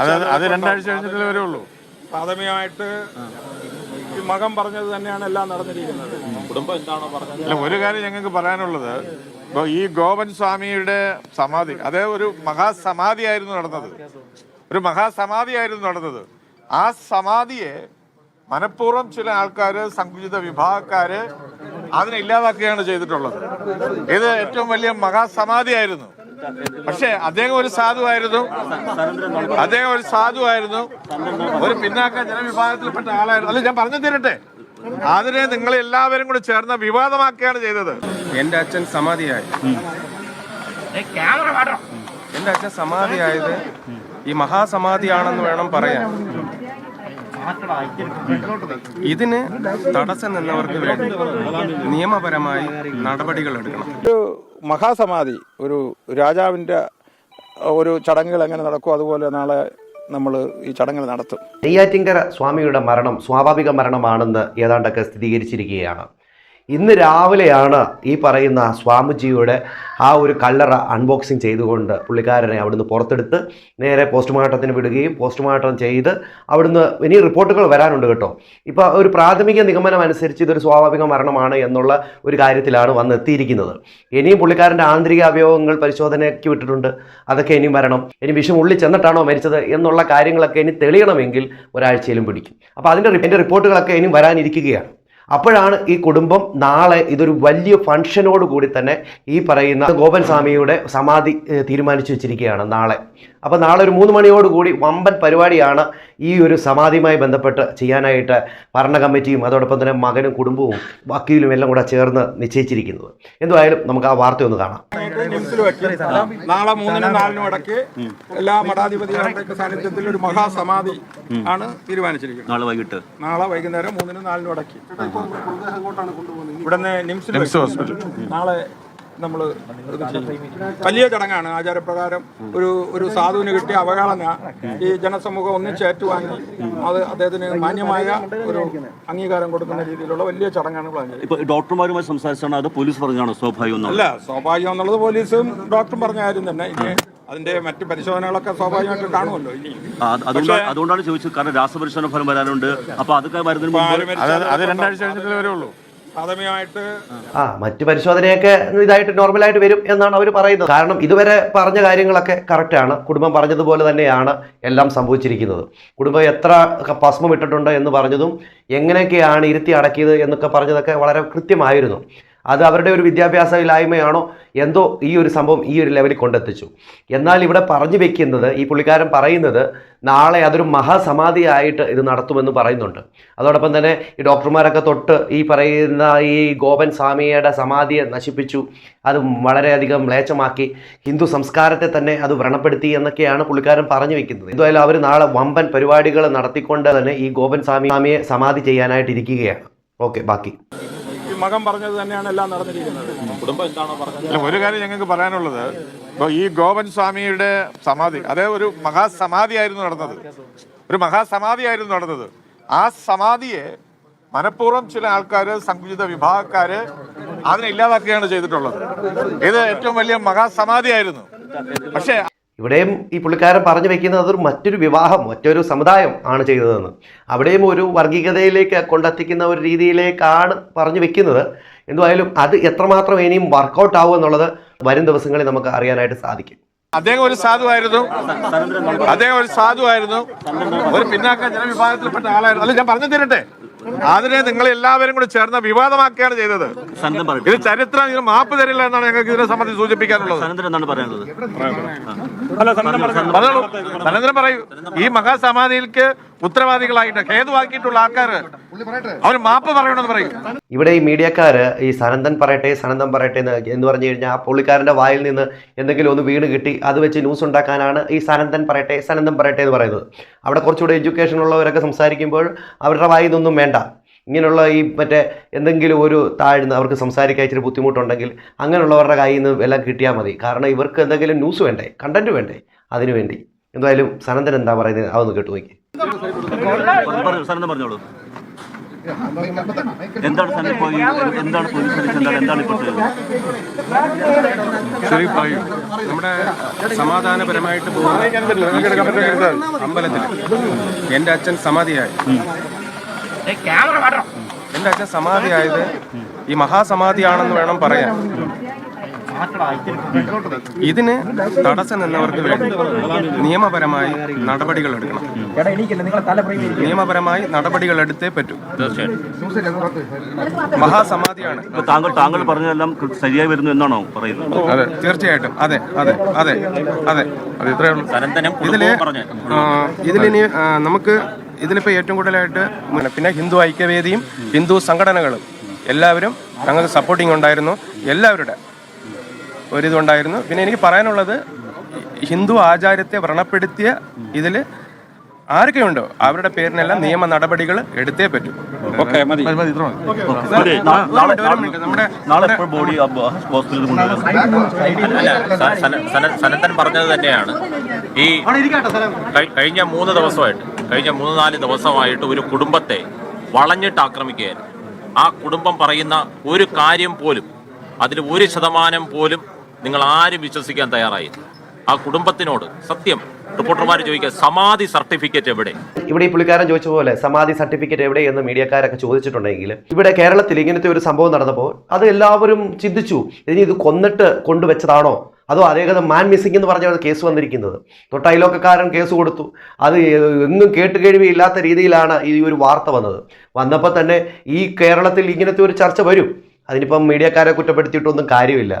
അത് അത് രണ്ടാഴ്ച കഴിഞ്ഞിട്ടേ ഉള്ളൂ പ്രാഥമികമായിട്ട് ഈ മകൻ പറഞ്ഞത് തന്നെയാണ് എല്ലാം നടന്നിരിക്കുന്നത്. കുടുംബം എന്താണോ പറഞ്ഞത്? അല്ല ഒരു കാര്യം ഞങ്ങൾക്ക് പറയാനുള്ളത്. ഇപ്പൊ ഈ ഗോപൻ സ്വാമിയുടെ സമാധി അതേ ഒരു മഹാസമാധിയായിരുന്നു നടന്നത്. ഒരു മഹാസമാധിയായിരുന്നു നടന്നത്. ആ സമാധിയെ മനഃപൂർവം ചില ആൾക്കാര് സങ്കുചിത വിഭാഗക്കാര് അതിനെ ഇല്ലാതാക്കുകയാണ് ചെയ്തിട്ടുള്ളത്. ഇത് ഏറ്റവും വലിയ മഹാസമാധിയായിരുന്നു. പക്ഷേ അദ്ദേഹം ഒരു സാധുവായിരുന്നു. അദ്ദേഹം ഒരു സാധുവായിരുന്നു. ഒരു പിന്നാക്ക ജനവിഭാഗത്തിൽപ്പെട്ട ആളായിരുന്നു. അല്ല ഞാൻ പറഞ്ഞു തരട്ടെ. അതിനെ നിങ്ങൾ എല്ലാവരും കൂടി ചേർന്ന് വിവാദമാക്കുകയാണ് ചെയ്തത്. എന്റെ അച്ഛൻ സമാധിയായി. എന്റെ അച്ഛൻ സമാധിയായത് ഈ മഹാസമാധിയാണെന്ന് വേണം പറയാൻ. ഇതിന് തടസ്സം നിന്നവർക്ക് വേണ്ടി നിയമപരമായി നടപടികൾ എടുക്കണം. മഹാസമാധി ഒരു രാജാവിന്റെ ഒരു ചടങ്ങുകൾ എങ്ങനെ നടക്കും അതുപോലെ നാളെ നമ്മൾ ഈ ചടങ്ങുകൾ നടത്തും. നെയ്യാറ്റിങ്കര സ്വാമിയുടെ മരണം സ്വാഭാവിക മരണമാണെന്ന് ഏതാണ്ടൊക്കെ സ്ഥിരീകരിച്ചിരിക്കുകയാണ്. ഇന്ന് രാവിലെയാണ് ഈ പറയുന്ന സ്വാമിജിയുടെ ആ ഒരു കല്ലറ അൺബോക്സിങ് ചെയ്തുകൊണ്ട് പുള്ളിക്കാരനെ അവിടുന്ന് പുറത്തെടുത്ത് നേരെ പോസ്റ്റ്മോർട്ടത്തിന് വിടുകയും പോസ്റ്റ്മോർട്ടം ചെയ്ത് അവിടുന്ന് ഇനി റിപ്പോർട്ടുകൾ വരാനുണ്ട് കേട്ടോ. ഇപ്പോൾ ഒരു പ്രാഥമിക നിഗമനം അനുസരിച്ച് ഇതൊരു സ്വാഭാവിക മരണമാണ് എന്നുള്ള ഒരു കാര്യത്തിലാണ് വന്നെത്തിയിരിക്കുന്നത്. ഇനിയും പുള്ളിക്കാരന്റെ ആന്തരിക അവയവങ്ങൾ പരിശോധനയ്ക്ക് വിട്ടിട്ടുണ്ട്. അതൊക്കെ ഇനിയും വരണം. ഇനി വിഷം ഉള്ളിൽ ചെന്നിട്ടാണോ മരിച്ചത് എന്നുള്ള കാര്യങ്ങളൊക്കെ ഇനി തെളിയണമെങ്കിൽ ഒരാഴ്ചയിലും പിടിക്കും. അപ്പോൾ അതിന്റെ അതിന്റെ റിപ്പോർട്ടുകളൊക്കെ ഇനിയും വരാനിരിക്കുകയാണ്. അപ്പോഴാണ് ഈ കുടുംബം നാളെ ഇതൊരു വലിയ ഫംഗ്ഷനോട് കൂടി തന്നെ ഈ പറയുന്ന ഗോപൻ സ്വാമിയുടെ സമാധി തീരുമാനിച്ചു വെച്ചിരിക്കുകയാണ് നാളെ. അപ്പോൾ നാളെ ഒരു മൂന്ന് മണിയോടുകൂടി വമ്പൻ പരിപാടിയാണ് ഈ ഒരു സമാധിയുമായി ബന്ധപ്പെട്ട് ചെയ്യാനായിട്ട് ഭരണ കമ്മിറ്റിയും അതോടൊപ്പം തന്നെ മകനും കുടുംബവും വക്കീലും എല്ലാം കൂടെ ചേർന്ന് നിശ്ചയിച്ചിരിക്കുന്നത്. എന്തായാലും നമുക്ക് ആ വാർത്ത ഒന്ന് കാണാം. നാളെ മൂന്നിനും നാലിനും ഇടയ്ക്ക് എല്ലാ മഠാധിപതികളുടെ സാന്നിധ്യത്തിൽ ഒരു മഹാസമാധി ആണ് തീരുമാനിച്ചിരിക്കുന്നത്. നാളെ വൈകിട്ട്. നാളെ വൈകുന്നേരം മൂന്നിനും നാലിനും ഇടയ്ക്ക്. ഇവിടുന്ന് നിംസ്. ഹോസ്പിറ്റൽ. നാളെ നമ്മൾ വലിയ ചടങ്ങാണ്. ആചാരപ്രകാരം ഒരു ഒരു സാധുവിന് കിട്ടിയ അവഹേളന ഈ ജനസമൂഹം ഒന്നിച്ചേറ്റുവാങ്ങി അത് അദ്ദേഹത്തിന് മാന്യമായ ഒരു അംഗീകാരം കൊടുക്കുന്ന രീതിയിലുള്ള വലിയ ചടങ്ങാണ് പ്ലാൻ ഇപ്പൊ ഡോക്ടർമാരുമായി സംസാരിച്ചാണ് അത് പോലീസ് പറഞ്ഞാണ്? സ്വാഭാവികം അല്ല സ്വാഭാവികം എന്നുള്ളത് പോലീസും ഡോക്ടറും പറഞ്ഞ കാര്യം തന്നെ. ഇനി അതിന്റെ മറ്റ് പരിശോധനകളൊക്കെ സ്വാഭാവികമായിട്ട് കാണുമല്ലോ ഇനി. അതുകൊണ്ടാണ് ചോദിച്ചത്. കാരണം രാസപരിശോധന ഫലം വരാനുണ്ട്. അപ്പൊ അതൊക്കെ വരുന്നതിന് മുമ്പ് അത് മരിച്ചാലും കഴിഞ്ഞിട്ടേ വരുള്ളൂ. പ്രാഥമികമായിട്ട് ആ മറ്റു പരിശോധനയൊക്കെ ഇതായിട്ട് നോർമലായിട്ട് വരും എന്നാണ് അവർ പറയുന്നത്. കാരണം ഇതുവരെ പറഞ്ഞ കാര്യങ്ങളൊക്കെ കറക്റ്റാണ് കുടുംബം പറഞ്ഞതുപോലെ തന്നെയാണ് എല്ലാം സംഭവിച്ചിരിക്കുന്നത്. കുടുംബം എത്ര ഭസ്മം ഇട്ടിട്ടുണ്ട് എന്ന് പറഞ്ഞതും എങ്ങനെയൊക്കെയാണ് ഇരുത്തി അടക്കിയത് എന്നൊക്കെ പറഞ്ഞതൊക്കെ വളരെ കൃത്യമായിരുന്നു. അത് അവരുടെ ഒരു വിദ്യാഭ്യാസ ഇല്ലായ്മയാണോ എന്തോ ഈ ഒരു സംഭവം ഈ ഒരു ലെവലിൽ കൊണ്ടെത്തിച്ചു. എന്നാൽ ഇവിടെ പറഞ്ഞു വെക്കുന്നത് ഈ പുള്ളിക്കാരൻ പറയുന്നത് നാളെ അതൊരു മഹാസമാധിയായിട്ട് ഇത് നടത്തുമെന്ന് പറയുന്നുണ്ട്. അതോടൊപ്പം തന്നെ ഈ ഡോക്ടർമാരൊക്കെ തൊട്ട് ഈ പറയുന്ന ഈ ഗോപൻ സ്വാമിയുടെ സമാധിയെ നശിപ്പിച്ചു. അത് വളരെയധികം മ്ലേച്ഛമാക്കി. ഹിന്ദു സംസ്കാരത്തെ തന്നെ അത് വ്രണപ്പെടുത്തി എന്നൊക്കെയാണ് പുള്ളിക്കാരൻ പറഞ്ഞു വെക്കുന്നത്. എന്തായാലും അവർ നാളെ വമ്പൻ പരിപാടികൾ നടത്തിക്കൊണ്ട് തന്നെ ഈ ഗോപൻ സ്വാമി സ്വാമിയെ സമാധി ചെയ്യാനായിട്ട് ഇരിക്കുകയാണ് ഓക്കെ ബാക്കി. മകൻ പറഞ്ഞത് തന്നെയാണ് എല്ലാം നടന്നിരിക്കുന്നത്. കുടുംബം എന്താണോ പറഞ്ഞത്? ഒരു കാര്യം ഞങ്ങൾക്ക് പറയാനുള്ളത്. ഇപ്പൊ ഈ ഗോപൻ സ്വാമിയുടെ സമാധി അതേ ഒരു മഹാസമാധിയായിരുന്നു നടന്നത്. ഒരു മഹാസമാധിയായിരുന്നു നടന്നത്. ആ സമാധിയെ മനഃപൂർവം ചില ആൾക്കാര് സങ്കുചിത വിഭാഗക്കാര് അതിനെ ഇല്ലാതാക്കുകയാണ് ചെയ്തിട്ടുള്ളത്. ഇത് ഏറ്റവും വലിയ മഹാസമാധിയായിരുന്നു. പക്ഷേ ഇവിടെയും ഈ പുള്ളിക്കാരൻ പറഞ്ഞു വെക്കുന്നത് അതൊരു മറ്റൊരു വിവാഹം മറ്റൊരു സമുദായം ആണ് ചെയ്തതെന്ന്. അവിടെയും ഒരു വർഗീയതയിലേക്ക് കൊണ്ടെത്തിക്കുന്ന ഒരു രീതിയിലേക്കാണ് പറഞ്ഞു വെക്കുന്നത്. എന്തുമായാലും അത് എത്രമാത്രം ഇനിയും വർക്കൗട്ട് ആവും എന്നുള്ളത് വരും ദിവസങ്ങളിൽ നമുക്ക് അറിയാനായിട്ട് സാധിക്കും. അദ്ദേഹം ഒരു സാധുവായിരുന്നു. അദ്ദേഹം ഒരു സാധുവായിരുന്നു. ഒരു പിന്നാക്ക ജനവിഭാഗത്തിൽപ്പെട്ട ആളായിരുന്നു. അല്ല ഞാൻ പറഞ്ഞു തരട്ടെ അതിനെ നിങ്ങൾ എല്ലാവരും കൂടി ചേർന്ന് വിവാദമാക്കുകയാണ് ചെയ്തത്. ഇത് ചരിത്രം നിങ്ങൾ മാപ്പ് തരില്ല എന്നാണ് ഞങ്ങൾക്ക് ഇതിനെ സംബന്ധിച്ച് സൂചിപ്പിക്കാനുള്ളത്. നരേന്ദ്രൻ പറയൂ. ഈ മഹാസമാധിയിലേക്ക് ഉത്തരവാദികളായിട്ട് ഹേതുവാക്കിയിട്ടുള്ള ആൾക്കാർ അവർ മാപ്പ് പറയണമെന്ന് പറയും. ഇവിടെ ഈ മീഡിയക്കാർ ഈ സനന്ദൻ പറയട്ടെ സനന്ദൻ പറയട്ടെ എന്ന് എന്ന് പറഞ്ഞു കഴിഞ്ഞാൽ ആ പുള്ളിക്കാരന്റെ വായിൽ നിന്ന് എന്തെങ്കിലും ഒന്ന് വീണ് കിട്ടി അത് വെച്ച് ന്യൂസ് ഉണ്ടാക്കാനാണ് ഈ സനന്ദൻ പറയട്ടെ സനന്ദൻ പറയട്ടെ എന്ന് പറയുന്നത്. അവിടെ കുറച്ചുകൂടെ എഡ്യൂക്കേഷൻ ഉള്ളവരൊക്കെ സംസാരിക്കുമ്പോൾ അവരുടെ വായിൽ നിന്നൊന്നും വേണ്ട. ഇങ്ങനെയുള്ള ഈ മറ്റേ എന്തെങ്കിലും ഒരു താഴ്ന്ന് അവർക്ക് സംസാരിക്കാൻ ഇച്ചിരി ബുദ്ധിമുട്ടുണ്ടെങ്കിൽ അങ്ങനെയുള്ളവരുടെ കയ്യിൽ നിന്ന് എല്ലാം കിട്ടിയാൽ മതി. കാരണം ഇവർക്ക് എന്തെങ്കിലും ന്യൂസ് വേണ്ടേ കണ്ടന്റ് വേണ്ടേ അതിനുവേണ്ടി എന്തായാലും സനന്ദൻ എന്താ പറയുന്നത് അതൊന്ന് കേട്ടു നോക്കി. സനന്ദൻ പറഞ്ഞോളൂ? എന്താണ് ഈ എന്താണ് പോലീസ് എന്താണ് എന്താണ് ഇപ്പോൾ? ശരി പറയൂ നമ്മുടെ സമാധാനപരമായിട്ട് പോകുന്ന അമ്പലത്തിൽ എന്റെ അച്ഛൻ സമാധിയായി. എന്റെ അച്ഛൻ സമാധിയായത് ഈ മഹാസമാധിയാണെന്ന് വേണം പറയാൻ. ഇതിന് തടസ്സം നിന്നവർക്ക് വേണ്ടി നിയമപരമായി നടപടികൾ എടുക്കണം. നിയമപരമായി നടപടികൾ എടുത്തേ പറ്റൂ. മഹാസമാധിയാണ്. താങ്കൾ താങ്കൾ പറഞ്ഞതെല്ലാം ശരിയായി വരുന്നു എന്നാണോ പറയുന്നത്? അതെ തീർച്ചയായിട്ടും. അതെ അതെ അതെ അതെ. അത് ഇത്രയേ ഉള്ളൂ. ഇതിൽ ഇതിലിനി നമുക്ക് ഇതിലിപ്പോൾ ഏറ്റവും കൂടുതലായിട്ട് പിന്നെ- പിന്നെ ഹിന്ദു ഐക്യവേദിയും ഹിന്ദു സംഘടനകളും എല്ലാവരും ഞങ്ങൾക്ക് സപ്പോർട്ടിംഗ് ഉണ്ടായിരുന്നു. എല്ലാവരുടെ ഒരിതുണ്ടായിരുന്നു പിന്നെ എനിക്ക് പറയാനുള്ളത് ഹിന്ദു ആചാരത്തെ വ്രണപ്പെടുത്തിയ ഇതിൽ ആരൊക്കെയുണ്ടോ? അവരുടെ പേരിനെല്ലാം നിയമ നടപടികൾ എടുത്തേ പറ്റൂ. ഓക്കെ സനന്തൻ പറഞ്ഞത് തന്നെയാണ്. ഈ കഴിഞ്ഞ മൂന്ന് ദിവസമായിട്ട് കഴിഞ്ഞ മൂന്ന് നാല് ദിവസമായിട്ട് ഒരു കുടുംബത്തെ വളഞ്ഞിട്ട് ആക്രമിക്കുകയായിരുന്നു. ആ കുടുംബം പറയുന്ന ഒരു കാര്യം പോലും അതിൽ ഒരു ശതമാനം പോലും നിങ്ങൾ ആരും വിശ്വസിക്കാൻ തയ്യാറായില്ല. ആ കുടുംബത്തിനോട് സത്യം റിപ്പോർട്ടർമാർ ചോദിക്കുക സമാധി സർട്ടിഫിക്കറ്റ് എവിടെ? ഇവിടെ ഈ പുള്ളിക്കാരൻ ചോദിച്ച പോലെ സമാധി സർട്ടിഫിക്കറ്റ് എവിടെ എന്ന് മീഡിയക്കാരൊക്കെ ചോദിച്ചിട്ടുണ്ടെങ്കിൽ ഇവിടെ കേരളത്തിൽ ഇങ്ങനത്തെ ഒരു സംഭവം നടന്നപ്പോൾ അത് എല്ലാവരും ചിന്തിച്ചു ഇനി ഇത് കൊന്നിട്ട് കൊണ്ടുവച്ചതാണോ? അതോ അദ്ദേഹം മാൻ മിസ്സിംഗ് എന്ന് പറഞ്ഞാണ് കേസ് വന്നിരിക്കുന്നത്? തൊട്ടയിലൊക്കെക്കാരൻ കേസ് കൊടുത്തു. അത് എങ്ങും കേട്ടുകേഴ്വിയില്ലാത്ത രീതിയിലാണ് ഈ ഒരു വാർത്ത വന്നത്. വന്നപ്പോൾ തന്നെ ഈ കേരളത്തിൽ ഇങ്ങനത്തെ ഒരു ചർച്ച വരും. അതിനിപ്പം മീഡിയക്കാരെ കുറ്റപ്പെടുത്തിയിട്ടൊന്നും കാര്യമില്ല.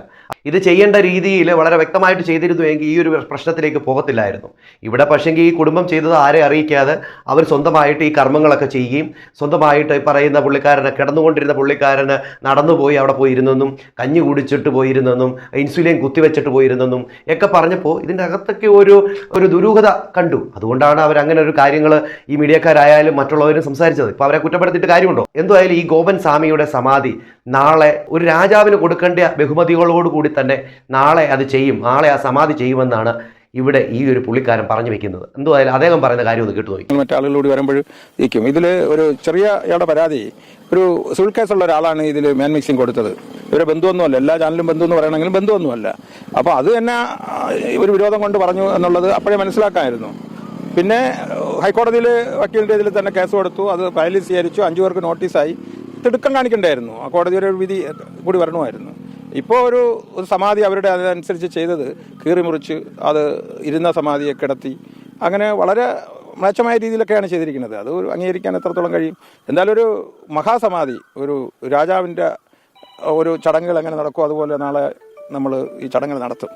ഇത് ചെയ്യേണ്ട രീതിയിൽ വളരെ വ്യക്തമായിട്ട് ചെയ്തിരുന്നു എങ്കിൽ ഈ ഒരു പ്രശ്നത്തിലേക്ക് പോകത്തില്ലായിരുന്നു. ഇവിടെ പക്ഷേങ്കിൽ ഈ കുടുംബം ചെയ്തത് ആരെ അറിയിക്കാതെ അവർ സ്വന്തമായിട്ട് ഈ കർമ്മങ്ങളൊക്കെ ചെയ്യുകയും സ്വന്തമായിട്ട് പറയുന്ന പുള്ളിക്കാരനെ കിടന്നുകൊണ്ടിരുന്ന പുള്ളിക്കാരന് നടന്നുപോയി അവിടെ പോയിരുന്നെന്നും കഞ്ഞി കുടിച്ചിട്ട് പോയിരുന്നെന്നും ഇൻസുലിൻ കുത്തിവെച്ചിട്ട് പോയിരുന്നെന്നും ഒക്കെ പറഞ്ഞപ്പോൾ ഇതിന്റെ അകത്തൊക്കെ ഒരു ഒരു ദുരൂഹത കണ്ടു. അതുകൊണ്ടാണ് അവർ അങ്ങനെ ഒരു കാര്യങ്ങൾ ഈ മീഡിയക്കാരായാലും മറ്റുള്ളവരും സംസാരിച്ചത്. ഇപ്പോൾ അവരെ കുറ്റപ്പെടുത്തിയിട്ട് കാര്യമുണ്ടോ? എന്തായാലും ഈ ഗോപൻ സ്വാമിയുടെ സമാധി നാളെ ഒരു രാജാവിന് കൊടുക്കേണ്ട ബഹുമതികളോടുകൂടി തന്നെ നാളെ അത് ചെയ്യും നാളെ ആ സമാധി ചെയ്യുമെന്നാണ് ഇവിടെ ഈ ഒരു പുള്ളിക്കാരൻ പറഞ്ഞു വെക്കുന്നത്. എന്തോ അതിൽ അദ്ദേഹം പറയുന്ന കാര്യം ഒന്ന് കേട്ടു നോക്കി. മറ്റാളുകളോട് വരുമ്പോൾ ഇരിക്കും. ഇതിൽ ഒരു ചെറിയ ഇയാളുടെ പരാതി. ഒരു സിവിൽ കേസുള്ള ഒരാളാണ് ഇതിൽ മാൻ മിക്സിംഗ് കൊടുത്തത്. ഇവരെ ബന്ധുവൊന്നുമല്ല. എല്ലാ ചാനലും ബന്ധു എന്ന് പറയണമെങ്കിലും ബന്ധുവൊന്നുമല്ല. അപ്പോൾ അത് തന്നെ ഒരു വിരോധം കൊണ്ട് പറഞ്ഞു എന്നുള്ളത് അപ്പോഴേ മനസ്സിലാക്കാമായിരുന്നു പിന്നെ ഹൈക്കോടതിയിൽ വക്കീലിന്റെ ഇതിൽ തന്നെ കേസ് കൊടുത്തു. അത് ഫയൽ സ്വീകരിച്ചു. അഞ്ചു പേർക്ക് നോട്ടീസായി. തിടുക്കം കാണിക്കണ്ടായിരുന്നു. ആ കോടതിയുടെ ഒരു വിധി കൂടി വരണമായിരുന്നു. ഇപ്പോൾ ഒരു സമാധി അവരുടെ അതനുസരിച്ച് ചെയ്തത് കീറി മുറിച്ച് അത് ഇരുന്ന സമാധിയെ കിടത്തി. അങ്ങനെ വളരെ മ്ലേച്ഛമായ രീതിയിലൊക്കെയാണ് ചെയ്തിരിക്കുന്നത്. അത് ഒരു അംഗീകരിക്കാൻ എത്രത്തോളം കഴിയും? എന്തായാലും ഒരു മഹാസമാധി ഒരു രാജാവിന്റെ ഒരു ചടങ്ങുകൾ എങ്ങനെ നടക്കും അതുപോലെ നാളെ നമ്മൾ ഈ ചടങ്ങുകൾ നടത്തും.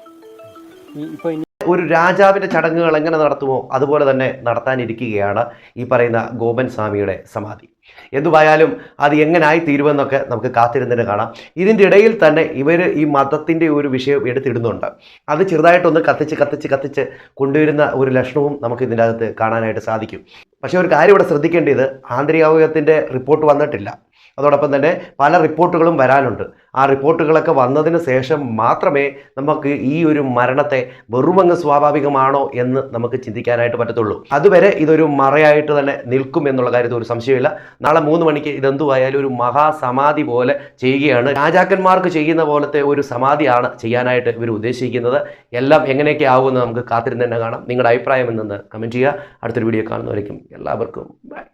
ഒരു രാജാവിന്റെ ചടങ്ങുകൾ എങ്ങനെ നടത്തുമോ അതുപോലെ തന്നെ നടത്താനിരിക്കുകയാണ് ഈ പറയുന്ന ഗോപൻ സ്വാമിയുടെ സമാധി. എന്തുവായാലും അത് എങ്ങനായി തീരുമെന്നൊക്കെ നമുക്ക് കാത്തിരുന്നിട്ട് കാണാം. ഇതിന്റെ ഇടയിൽ തന്നെ ഇവർ ഈ മതത്തിന്റെ ഒരു വിഷയം എടുത്തിടുന്നുണ്ട്. അത് ചെറുതായിട്ടൊന്ന് കത്തിച്ച് കത്തിച്ച് കത്തിച്ച് കൊണ്ടുവരുന്ന ഒരു ലക്ഷണവും നമുക്ക് ഇതിന്റെ അകത്ത് കാണാനായിട്ട് സാധിക്കും. പക്ഷേ ഒരു കാര്യം ഇവിടെ ശ്രദ്ധിക്കേണ്ടത് ആന്തരികാവയത്തിന്റെ റിപ്പോർട്ട് വന്നിട്ടില്ല. അതോടൊപ്പം തന്നെ പല റിപ്പോർട്ടുകളും വരാനുണ്ട്. ആ റിപ്പോർട്ടുകളൊക്കെ വന്നതിന് ശേഷം മാത്രമേ നമുക്ക് ഈ ഒരു മരണത്തെ വെറുമങ്ങ് സ്വാഭാവികമാണോ എന്ന് നമുക്ക് ചിന്തിക്കാനായിട്ട് പറ്റത്തുള്ളൂ. അതുവരെ ഇതൊരു മറയായിട്ട് തന്നെ നിൽക്കും എന്നുള്ള കാര്യത്തിൽ ഒരു സംശയമില്ല നാളെ മൂന്ന് മണിക്ക് ഇതെന്തുവായാലും ഒരു മഹാസമാധി പോലെ ചെയ്യുകയാണ്. രാജാക്കന്മാർക്ക് ചെയ്യുന്ന പോലത്തെ ഒരു സമാധിയാണ് ചെയ്യാനായിട്ട് ഇവർ ഉദ്ദേശിക്കുന്നത്. എല്ലാം എങ്ങനെയൊക്കെ ആകുമെന്ന് നമുക്ക് കാത്തിരുന്ന് തന്നെ കാണാം. നിങ്ങളുടെ അഭിപ്രായം എന്തെന്ന് കമന്റ് ചെയ്യുക. അടുത്തൊരു വീഡിയോ കാണുന്നവരേക്കും എല്ലാവർക്കും ബൈ